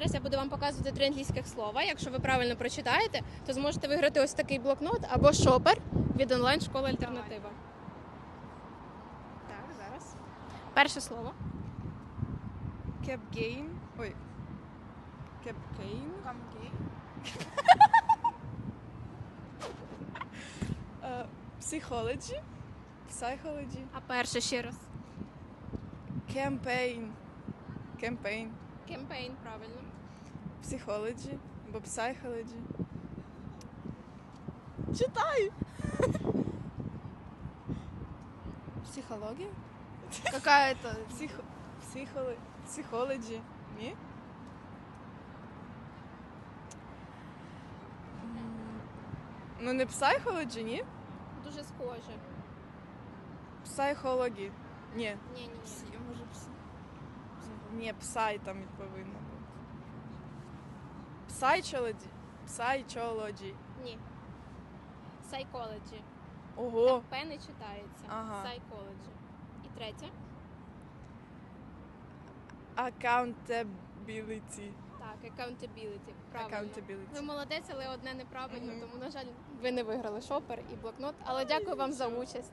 Зараз я буду вам показувати три англійських слова. Якщо ви правильно прочитаєте, то зможете виграти ось такий блокнот або шопер від онлайн школи Альтернатива. Так, зараз. Перше слово. Кепгейн. Ой. Кепкейн. Камгей. Е, Psychology. Psychology. А перше ще раз. Campaign. Campaign. Кемпейн, правильно. Psychology. Або Psychology. Читай! Психология? Какая-то. Психо... Психоли... Psychology. Ні? Ну не Psychology, ні? Дуже схоже. Psychology. Ні. Ні, ні, ні. Може псі. Ні, псай там повинно бути. Psychology. Psychology. Ні. Psychology. Ого. П не читається. Ага. Psychology. І третє. Accountability. Так, accountability. Правильно. Accountability. Ви молодець, але одне неправильно, тому, на жаль, ви не виграли шопер і блокнот. Але дякую вам за участь.